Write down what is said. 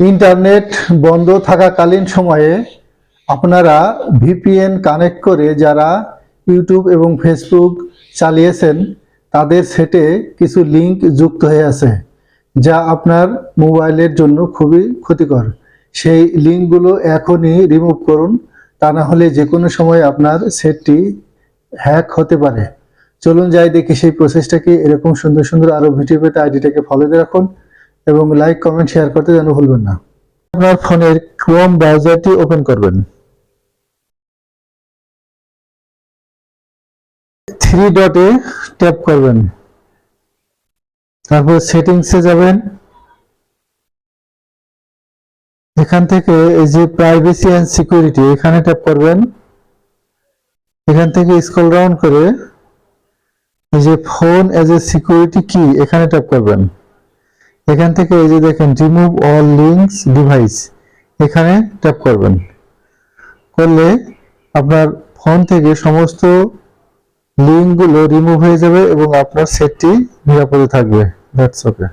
Internet বন্ধ থাকাকালীন সময়ে আপনারা ভিপিএন কানেক্ট করে যারা ইউটিউব এবং ফেসবুক চালিয়েছেন, তাদের সেটে কিছু লিংক যুক্ত হয়ে আছে, যা আপনার মোবাইলের জন্য খুবই ক্ষতিকর। সেই লিঙ্কগুলো এখনই রিমুভ করুন, তা না হলে যে কোনো সময় আপনার সেটটি হ্যাক হতে পারে। চলুন যাই দেখি সেই প্রসেসটাকে এরকম সুন্দর সুন্দর আরও ভিডিও পেতে আইডিটাকে ফলো দিয়ে রাখুন। এবং লাইক কমেন্ট শেয়ার করতে যেন ভুলবেন না। আপনার ফোনের ক্রোম ব্রাউজারটি ওপেন করবেন। থ্রি ডটে ট্যাপ করবেন। তারপর সেটিংসে যাবেন। এখান থেকে এই যে প্রাইভেসি অ্যান্ড সিকিউরিটি এখানে ট্যাপ করবেন। এখান থেকে স্ক্রল ডাউন করে এই যে ফোন এজ এ সিকিউরিটি কি এখানে ট্যাপ করবেন। এখান থেকে এই যে দেখেন রিমুভ অল লিঙ্কস ডিভাইস এখানে ট্যাপ করবেন। করলে আপনার ফোন থেকে সমস্ত লিঙ্কগুলো রিমুভ হয়ে যাবে এবং আপনার সেটটি নিরাপদে থাকবে। That's okay